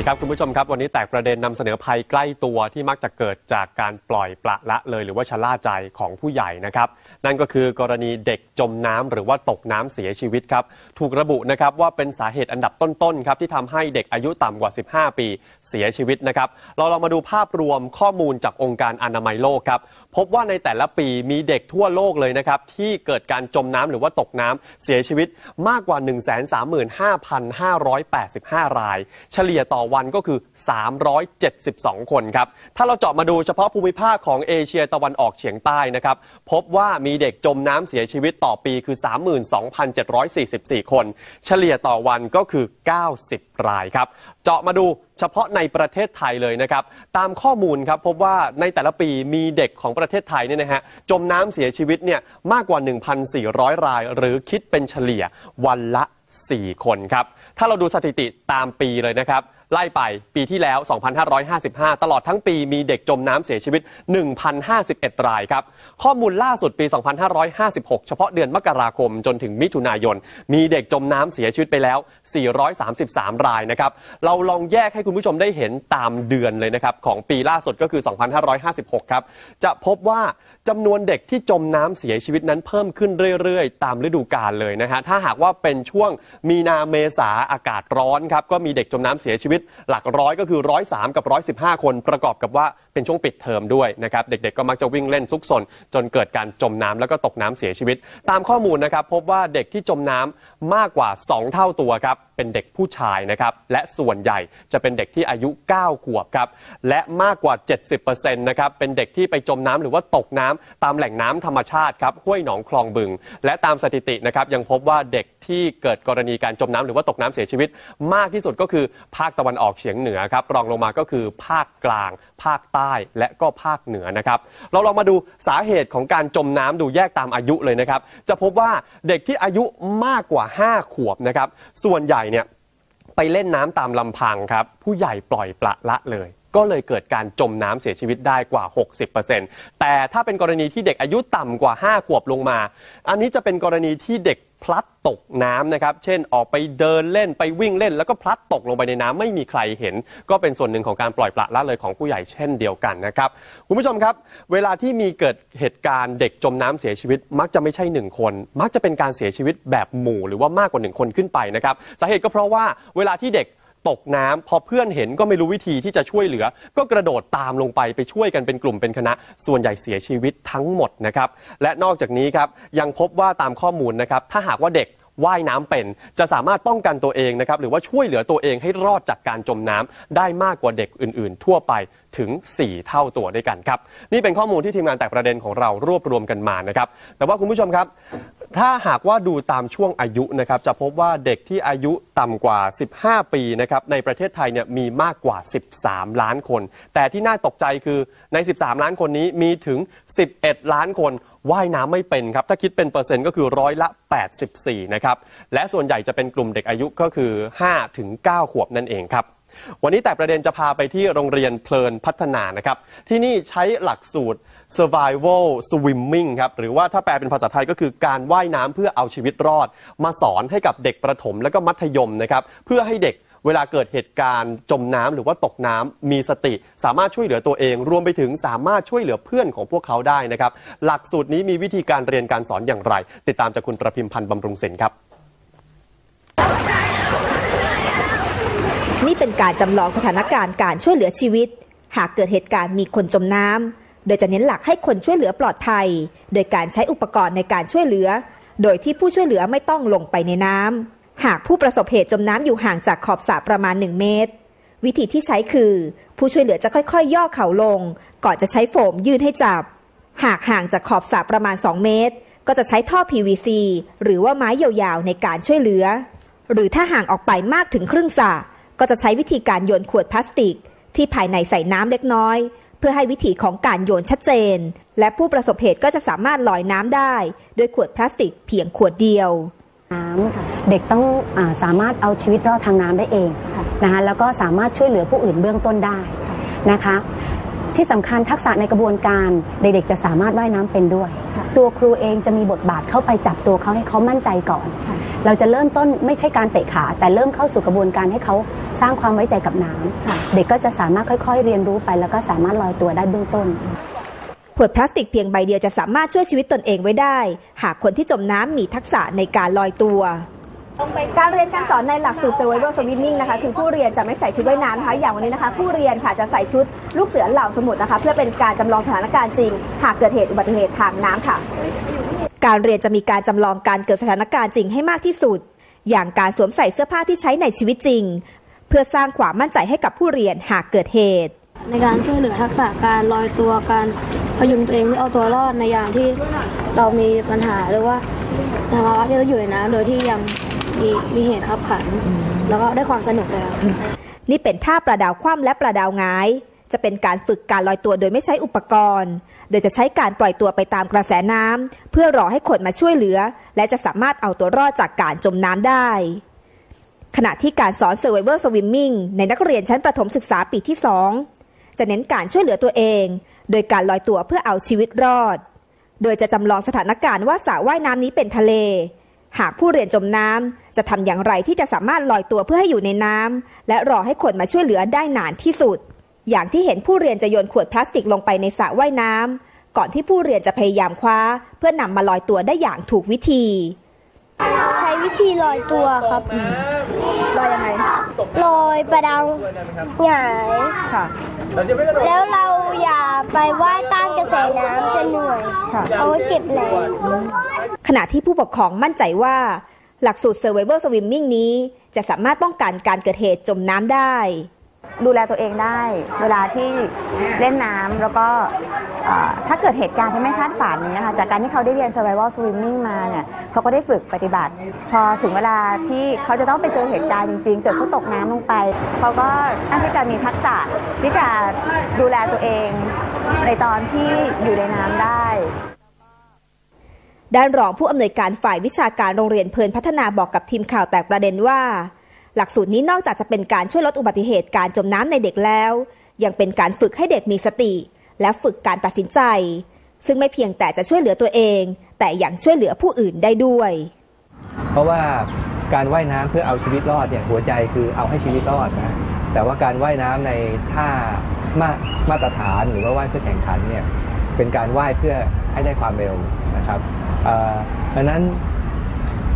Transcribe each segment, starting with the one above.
ดีครับคุณผู้ชมครับ วันนี้แตกประเด็นนำเสนอภัยใกล้ตัวที่มักจะเกิดจากการปล่อยปละละเลยหรือว่าชะล่าใจของผู้ใหญ่นะครับ นั่นก็คือกรณีเด็กจมน้ำหรือว่าตกน้ำเสียชีวิตครับ ถูกระบุนะครับว่าเป็นสาเหตุอันดับต้นๆครับที่ทำให้เด็กอายุต่ำกว่า 15 ปีเสียชีวิตนะครับ เราลองมาดูภาพรวมข้อมูลจากองค์การอนามัยโลกครับพบว่าในแต่ละปีมีเด็กทั่วโลกเลยนะครับ ที่เกิดการจมน้ำหรือว่าตกน้ำเสียชีวิตมากกว่า 135,585 ราย เฉลี่ยต่อวันก็คือ 372 คนครับ ถ้าเราเจาะมาดูเฉพาะภูมิภาคของเอเชียตะวันออกเฉียงใต้นะครับ พบว่ามีเด็กจมน้ำเสียชีวิตต่อปีคือ 32,744 คน เฉลี่ยต่อวันก็คือ 90 รายครับ เจาะมาดูเฉพาะในประเทศไทยเลยนะครับ ตามข้อมูลครับพบว่าในแต่ละปีมีเด็กของประเทศไทยเนี่ยนะฮะจมน้ำเสียชีวิตเนี่ยมากกว่า 1,400 ราย หรือคิดเป็นเฉลี่ยวันละ 4 คนครับ ถ้าเราดูสถิติตามปีเลยนะครับ ไล่ไปปีที่แล้ว 2,555 ตลอดทั้งปีมีเด็กจมน้ำเสียชีวิต 1,051 รายครับ ข้อมูลล่าสุดปี 2,556 เฉพาะเดือนมกราคมจนถึงมิถุนายน มีเด็กจมน้ำเสียชีวิตไปแล้ว 433 รายนะครับ เราลองแยกให้คุณผู้ชมได้เห็นตามเดือนเลยนะครับ ของปีล่าสุดก็คือ 2,556 ครับ จะพบว่าจำนวนเด็กที่จมน้ำเสียชีวิตนั้นเพิ่มขึ้นเรื่อยๆ ตามฤดูกาลเลยนะฮะถ้าหากว่าเป็นช่วงมีนาเมษาอากาศร้อนครับก็มีเด็กจมน้ำเสียชีวิต หลักร้อยก็คือร้อยสามกับร้อยสิบห้าคนประกอบกับว่าเป็นช่วงปิดเทอมด้วยนะครับเด็กๆก็มักจะวิ่งเล่นซุกซนจนเกิดการจมน้ำแล้วก็ตกน้ำเสียชีวิต ตามข้อมูลนะครับพบว่าเด็กที่จมน้ำมากกว่า 2 เท่าตัวครับ เป็นเด็กผู้ชายนะครับ และส่วนใหญ่จะเป็นเด็กที่อายุ 9 ขวบครับ และมากกว่า 70%นะครับเป็นเด็กที่ไปจมน้ำหรือว่าตกน้ำตามแหล่งน้ำธรรมชาติครับห้วยหนองคลองบึง และตามสถิตินะครับยังพบว่าเด็กที่เกิดกรณีการจมน้ำหรือว่าตกน้ำเสียชีวิต มากที่สุดก็คือภาคตะวันออกเฉียงเหนือครับรองลงมาก็คือภาคกลาง ภาคใต้และก็ภาคเหนือนะครับ เราลองมาดูสาเหตุของการจมน้ำดูแยกตามอายุเลยนะครับ จะพบว่าเด็กที่อายุมากกว่า 5 ขวบนะครับ ส่วนใหญ่เนี่ยไปเล่นน้ำตามลำพังครับ ผู้ใหญ่ปล่อยปละละเลยก็เลยเกิดการจมน้ำเสียชีวิตได้กว่า 60%แต่ถ้าเป็นกรณีที่เด็กอายุต่ำกว่า 5 ขวบลงมา อันนี้จะเป็นกรณีที่เด็ก พลัดตกน้ำนะครับ เช่นออกไปเดินเล่นไปวิ่งเล่น แล้วก็พลัดตกลงไปในน้ำไม่มีใครเห็น ก็เป็นส่วนหนึ่งของการปล่อยปละละเลยของผู้ใหญ่เช่นเดียวกันนะครับ คุณผู้ชมครับ เวลาที่มีเกิดเหตุการณ์เด็กจมน้ำเสียชีวิต มักจะไม่ใช่หนึ่งคน มักจะเป็นการเสียชีวิตแบบหมู่หรือว่ามากกว่าหนึ่งคนขึ้นไปนะครับสาเหตุก็เพราะว่าเวลาที่เด็ก ตกน้ำพอเพื่อนเห็นก็ไม่รู้วิธีที่จะช่วยเหลือ ก็กระโดดตามลงไปไปช่วยกันเป็นกลุ่มเป็นคณะ ส่วนใหญ่เสียชีวิตทั้งหมดนะครับ และนอกจากนี้ครับยังพบว่าตามข้อมูลนะครับ ถ้าหากว่าเด็ก ว่ายน้ำเป็น จะสามารถป้องกันตัวเองนะครับหรือว่าช่วยเหลือตัวเองให้รอดจากการจมน้ำได้มากกว่าเด็กอื่น ๆ ทั่วไปถึง 4 เท่าตัวด้วยกันครับ นี่เป็นข้อมูลที่ทีมงานแตกประเด็นของเรารวบรวมกันมานะครับ แต่ว่าคุณผู้ชมครับ ถ้าหากว่าดูตามช่วงอายุนะครับ จะพบว่าเด็กที่อายุต่ำกว่า 15 ปีนะครับในประเทศไทยเนี่ยมีมากกว่า 13 ล้านคน แต่ที่น่าตกใจคือใน 13 ล้านคนนี้มีถึง 11 ล้านคน ว่ายน้ำไม่เป็นครับ ถ้าคิดเป็นเปอร์เซ็นต์ก็คือร้อยละ 84 นะครับ และส่วนใหญ่จะเป็นกลุ่มเด็กอายุก็คือ5ถึง9ขวบนั่นเองครับ วันนี้แต่ประเด็นจะพาไปที่โรงเรียนเพลินพัฒนานะครับ ที่นี่ใช้หลักสูตร survival swimming ครับหรือว่าถ้าแปลเป็นภาษาไทยก็คือการว่ายน้ำเพื่อเอาชีวิตรอด มาสอนให้กับเด็กประถมและก็มัธยมนะครับเพื่อให้เด็ก เวลาเกิดเหตุการณ์จมน้ำหรือว่าตกน้ำมีสติ สามารถช่วยเหลือตัวเอง รวมไปถึงสามารถช่วยเหลือเพื่อนของพวกเขาได้นะครับ หลักสูตรนี้มีวิธีการเรียนการสอนอย่างไร ติดตามจากคุณประพิมพันธ์บำรุงศิลป์ครับ นี่เป็นการจำลองสถานการณ์การช่วยเหลือชีวิต หากเกิดเหตุการณ์มีคนจมน้ำโดยจะเน้นหลักให้คนช่วยเหลือปลอดภัย โดยการใช้อุปกรณ์ในการช่วยเหลือ โดยที่ผู้ช่วยเหลือไม่ต้องลงไปในน้ำ หากผู้ประสบเหตุจมน้ำอยู่ห่างจากขอบสระประมาณ 1 เมตร วิธีที่ใช้คือ ผู้ช่วยเหลือจะค่อยๆ ย่อเข่าลง ก่อนจะใช้โฟมยืดให้จับ หากห่างจากขอบสระประมาณ 2 เมตร ก็จะใช้ท่อ PVC หรือว่าไม้ยาวๆ ในการช่วยเหลือ หรือถ้าห่างออกไปมากถึงครึ่งสระก็จะใช้วิธีการโยนขวดพลาสติก ที่ภายในใส่น้ำเล็กน้อย เพื่อให้วิธีของการโยนชัดเจน และผู้ประสบเหตุก็จะสามารถลอยน้ำได้ ด้วยขวดพลาสติกเพียงขวดเดียว น้ำค่ะเด็กต้องอาสามารถเอาชีวิตรอดทางน้ำได้เองนะคะแล้วก็สามารถช่วยเหลือผู้อื่นเบื้องต้นได้นะคะ ที่สำคัญทักษะในกระบวนการเด็กๆจะสามารถว่ายน้ำเป็นด้วย ตัวครูเองจะมีบทบาทเข้าไปจับตัวเขาให้เขามั่นใจก่อน เราจะเริ่มต้นไม่ใช่การเตะขา แต่เริ่มเข้าสู่กระบวนการให้เขาสร้างความไว้ใจกับน้ำเด็กก็จะสามารถค่อย ๆ เรียนรู้ไป แล้วก็สามารถลอยตัวได้เบื้องต้นข วดพลาสติกเพียงใบเดียวจะสามารถช่วยชีวิตตนเองไว้ได้ หากคนที่จมน้ำมีทักษะในการลอยตัวการเรียนการสอนในหลักสูตร Survival Swimming นะคะคือผู้เรียนจะไม่ใส่ชุดว่ายน้ำนะคะอย่างวันนี้นะคะ ผู้เรียนค่ะจะใส่ชุดลูกเสือเหล่าสมุทรนะคะ เพื่อเป็นการจำลองสถานการณ์จริง หากเกิดเหตุอุบัติเหตุทางน้ำค่ะ การเรียนจะมีการจำลองการเกิดสถานการณ์จริงให้มากที่สุด อย่างการสวมใส่เสื้อผ้าที่ใช้ในชีวิตจริง เพื่อสร้างความมั่นใจให้กับผู้เรียนหากเกิดเหตุ ในการช่วยเหลือทักษะการลอยตัวการพยุงตัวเองให้เอาตัวรอดในยามที่เรามีปัญหาหรือว่าสภาวะที่เราอยู่ในน้ำโดยที่ยังมีมีเหตุขับขัน แล้วก็ได้ความสนุกเลยครับนี่เป็นท่าประดาวคว่ำและประดาวงาย จะเป็นการฝึกการลอยตัวโดยไม่ใช้อุปกรณ์ โดยจะใช้การปล่อยตัวไปตามกระแสน้ำเพื่อรอให้คนมาช่วยเหลือ และจะสามารถเอาตัวรอดจากการจมน้ำได้ขณะที่การสอน Survivor Swimming ในนักเรียนชั้นประถมศึกษาปีที่ 2 จะเน้นการช่วยเหลือตัวเอง โดยการลอยตัวเพื่อเอาชีวิตรอด โดยจะจำลองสถานการณ์ว่าสระว่ายน้ำนี้เป็นทะเล หากผู้เรียนจมน้ำจะทำอย่างไรที่จะสามารถลอยตัวเพื่อให้อยู่ในน้ำและรอให้คนมาช่วยเหลือได้นานที่สุด อย่างที่เห็นผู้เรียนจะโยนขวดพลาสติกลงไปในสระว่ายน้ำก่อนที่ผู้เรียนจะพยายามคว้า เพื่อนำมาลอยตัวได้อย่างถูกวิธี ใช้วิธีลอยตัวครับลอยยังไงลอยประดังหงายแล้วเราอย่าไปว่ายต้านกระแสน้ำจะเหนื่อยเพราะว่าเจ็บแรงขณะที่ผู้ปกครองมั่นใจว่า หลักสูตร Survivor Swimming นี้ จะสามารถป้องกันการเกิดเหตุจมน้ำได้ ดูแลตัวเองได้ เวลาที่เล่นน้ำแล้วก็เอ่อถ้าเกิดเหตุการณ์ที่ไม่คาดฝันเนี่ยนะคะจากการที่เขาได้เรียน survival swimming มาเนี่ยเขาก็ได้ฝึกปฏิบัติ พอถึงเวลาที่เขาจะต้องไปเจอเหตุการณ์จริงๆ เกิดเขาตกน้ำลงไป เขาก็น่าที่จะมีทักษะที่จะดูแลตัวเองในตอนที่อยู่ในน้ำได้ ด้านรองผู้อำนวยการฝ่ายวิชาการโรงเรียนเพลินพัฒนาบอกกับทีมข่าวแตกประเด็นว่า หลักสูตรนี้นอกจากจะเป็นการช่วยลดอุบัติเหตุการจมน้ำในเด็กแล้ว ยังเป็นการฝึกให้เด็กมีสติ และฝึกการตัดสินใจ ซึ่งไม่เพียงแต่จะช่วยเหลือตัวเอง แต่ยังช่วยเหลือผู้อื่นได้ด้วย เพราะว่าการว่ายน้ำเพื่อเอาชีวิตรอดเนี่ยหัวใจคือเอาให้ชีวิตรอดนะแต่ว่าการว่ายน้ำในท่ามามาตรฐานหรือว่าว่ายเพื่อแข่งขันเนี่ยเป็นการว่ายเพื่อให้ได้ความเร็วนะครับเอ่อดังนั้น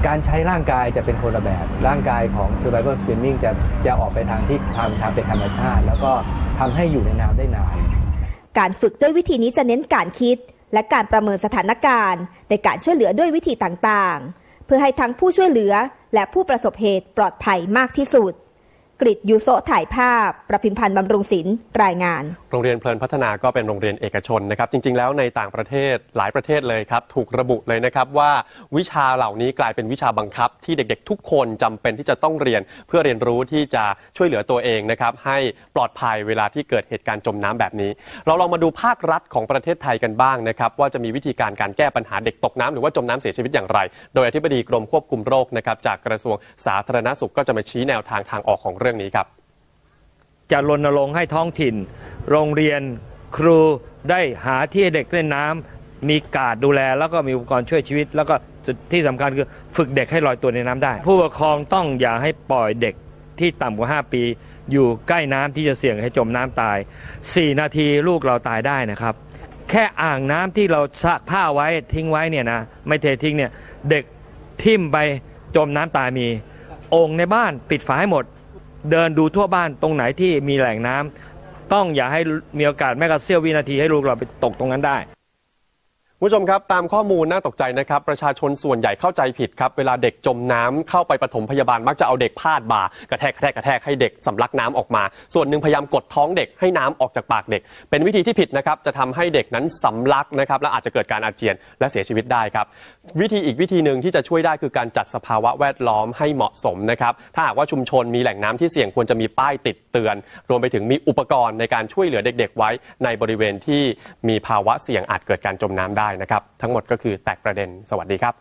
การใช้ร่างกายจะเป็นคนละแบบ ร่างกายของ survival swimming จะจะออกไปทางที่ทำทางเป็นธรรมชาติ แล้วก็ทำให้อยู่ในน้ำได้นาน การฝึกด้วยวิธีนี้จะเน้นการคิด และการประเมินสถานการณ์ ในการช่วยเหลือด้วยวิธีต่างๆ เพื่อให้ทั้งผู้ช่วยเหลือและผู้ประสบเหตุปลอดภัยมากที่สุด กริดยูโซถ่ายภาพ ประพิมพันธ์บำรุงศิลป์รายงาน โรงเรียนเพลินพัฒนาก็เป็นโรงเรียนเอกชนนะครับ จริง ๆ แล้วในต่างประเทศหลายประเทศเลยครับ ถูกระบุเลยนะครับว่าวิชาเหล่านี้กลายเป็นวิชาบังคับ ที่เด็กๆ ทุกคนจำเป็นที่จะต้องเรียน เพื่อเรียนรู้ที่จะช่วยเหลือตัวเองนะครับ ให้ปลอดภัยเวลาที่เกิดเหตุการณ์จมน้ำแบบนี้ เราลองมาดูภาครัฐของประเทศไทยกันบ้างนะครับว่าจะมีวิธีการการแก้ปัญหาเด็กตกน้ำหรือว่าจมน้ำเสียชีวิตอย่างไร โดยอธิบดีกรมควบคุมโรคนะครับจากกระทรวงสาธารณสุขก็จะมาชี้แนวทางทางออกของเรื่องนี้ครับ จะรณรงค์ให้ท้องถิ่น โรงเรียนครูได้หาที่ให้เด็กเล่นน้ำมีการดดูแล แล้วก็มีอุปกรณ์ช่วยชีวิต แล้วก็ที่สำคัญคือฝึกเด็กให้ลอยตัวในน้ำได้ ผู้ปกครองต้องอย่าให้ปล่อยเด็กที่ต่ำกว่า 5 ปี อยู่ใกล้น้ำที่จะเสี่ยงให้จมน้ำตาย 4 นาทีลูกเราตายได้นะครับ แค่อ่างน้ำที่เราซักผ้าไว้ทิ้งไว้เนี่ยนะไม่เททิ้งเนี่ยเด็กทิ่มไปจมน้ำตายมีโอ่งในบ้านปิดฝาให้หมด เดินดูทั่วบ้านตรงไหนที่มีแหล่งน้ำต้องอย่าให้มีโอกาสแม้กระทั่งเสี้ยววินาทีให้ลูกเราไปตกตรงนั้นได้ ผู้ชมครับตามข้อมูลน่าตกใจนะครับ ประชาชนส่วนใหญ่เข้าใจผิดครับ เวลาเด็กจมน้ำเข้าไปปฐมพยาบาลมักจะเอาเด็กพาดบ่ากระแทกกระแทกกระแทกให้เด็กสำลักน้ำออกมา ส่วนหนึ่งพยายามกดท้องเด็กให้น้ำออกจากปากเด็ก เป็นวิธีที่ผิดนะครับจะทำให้เด็กนั้นสำลักนะครับและอาจจะเกิดการอาเจียนและเสียชีวิตได้ครับ วิธีอีกวิธีหนึ่งที่จะช่วยได้คือการจัดสภาวะแวดล้อมให้เหมาะสมนะครับถ้าหากว่าชุมชนมีแหล่งน้ำที่เสี่ยงควรจะมีป้ายติดเตือน รวมไปถึงมีอุปกรณ์ในการช่วยเหลือเด็ก ๆ ไว้ในบริเวณที่มีภาวะเสี่ยงอาจเกิดการจมน้ำได้นะครับ ทั้งหมดก็คือแตกประเด็นสวัสดีครับ